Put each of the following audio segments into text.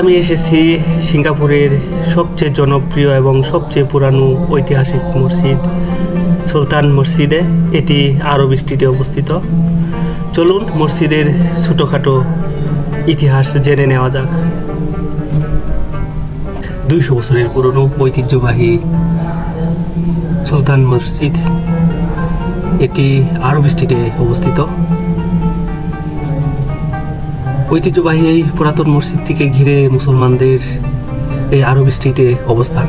আমি এসেছি সিঙ্গাপুরের সবচেয়ে জনপ্রিয় এবং সবচেয়ে পুরানো ঐতিহাসিক মসজিদ, সুলতান মসজিদে। এটি আরব স্ট্রিটে অবস্থিত। চলুন মসজিদের ছোটোখাটো ইতিহাস জেনে নেওয়া যাক। দুইশো বছরের পুরনো ঐতিহ্যবাহী সুলতান মসজিদ, এটি আরব স্ট্রিটে অবস্থিত। ঐতিহ্যবাহী এই পুরাতন মসজিদটিকে ঘিরে মুসলমানদের এই আরব স্ট্রিটে অবস্থান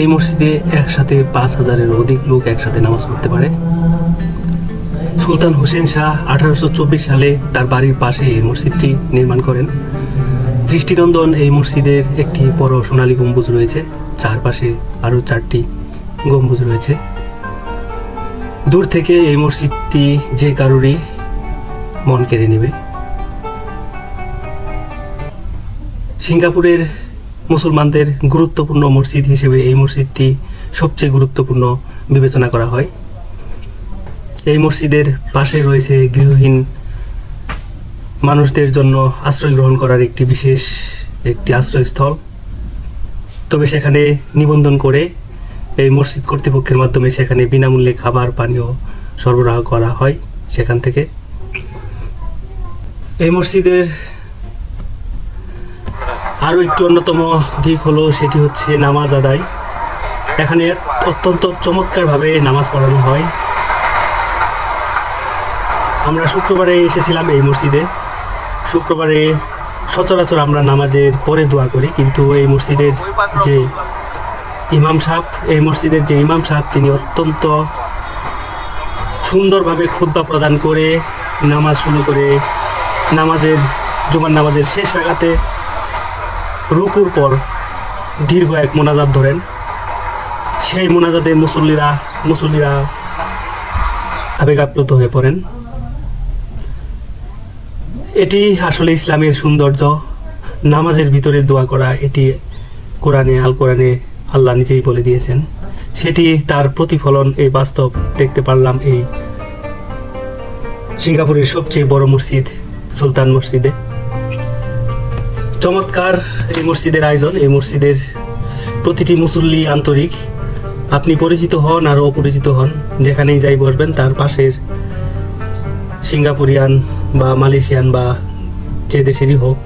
এই মসজিদে একসাথে পাঁচ হাজারের অধিক লোক একসাথে নামাজ পড়তে পারে। সুলতান হোসেন শাহ আঠারোশো চব্বিশ সালে তার বাড়ির পাশে এই মসজিদটি নির্মাণ করেন। দৃষ্টিনন্দন এই মসজিদের একটি বড় সোনালী গম্বুজ রয়েছে। চারপাশে আরও চারটি গম্বুজ রয়েছে। দূর থেকে এই মসজিদটি যে কারোরই মন কেড়ে নেবে। সিঙ্গাপুরের মুসলমানদের গুরুত্বপূর্ণ মসজিদ হিসেবে এই মসজিদটি সবচেয়ে গুরুত্বপূর্ণ বিবেচনা করা হয়। এই মসজিদের পাশে রয়েছে গৃহহীন মানুষদের জন্য আশ্রয় গ্রহণ করার একটি বিশেষ একটি আশ্রয়স্থল। তবে সেখানে নিবন্ধন করে এই মসজিদ কর্তৃপক্ষের মাধ্যমে সেখানে বিনামূল্যে খাবার, পানীয় সরবরাহ করা হয় সেখান থেকে। এই মসজিদের আরও একটি অন্যতম দিক হলো সেটি হচ্ছে নামাজ আদায়। এখানে অত্যন্ত চমৎকারভাবে নামাজ পড়ানো হয়। আমরা শুক্রবারে এসেছিলাম এই মসজিদে। শুক্রবারে সচরাচর আমরা নামাজের পরে দোয়া করি, কিন্তু এই মসজিদের যে ইমাম সাহেব, এই মসজিদের যে ইমাম সাহেব, তিনি অত্যন্ত সুন্দরভাবে খুদ্া প্রদান করে নামাজ শুরু করে নামাজের, জুমার নামাজের শেষ রাগাতে রুকুর পর দীর্ঘ এক মোনাজাত ধরেন। সেই মোনাজাতে মুসল্লিরা মুসল্লিরা আবেগাপ্লুত হয়ে পড়েন। এটি আসলে ইসলামের সৌন্দর্য। নামাজের ভিতরে দোয়া করা, এটি কোরআনে, আল কোরআনে আল্লাহ নিজেই বলে দিয়েছেন। সেটি তার প্রতিফলন, এই বাস্তব দেখতে পারলাম এই সিঙ্গাপুরের সবচেয়ে বড় মসজিদ। সুলতান মসজিদে। চমৎকার এই মসজিদের আয়োজন, এই মসজিদের প্রতিটি মুসল্লি আন্তরিক। আপনি পরিচিত হন আর অপরিচিত হন, যেখানেই যাই বসবেন, তার পাশের সিঙ্গাপুরিয়ান বা মালয়েশিয়ান বা যে দেশেরই হোক,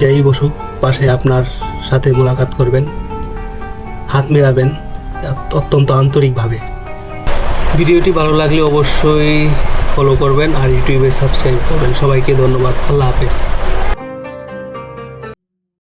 যাই বসুক, পাশে আপনার সাথে মোলাকাত করবেন, হাত মেলাবেন, অত্যন্ত আন্তরিকভাবে। ভিডিওটি ভালো লাগলে অবশ্যই ফলো করবেন আর ইউটিউবে সাবস্ক্রাইব করবেন। সবাইকে ধন্যবাদ। আল্লাহ হাফেজ।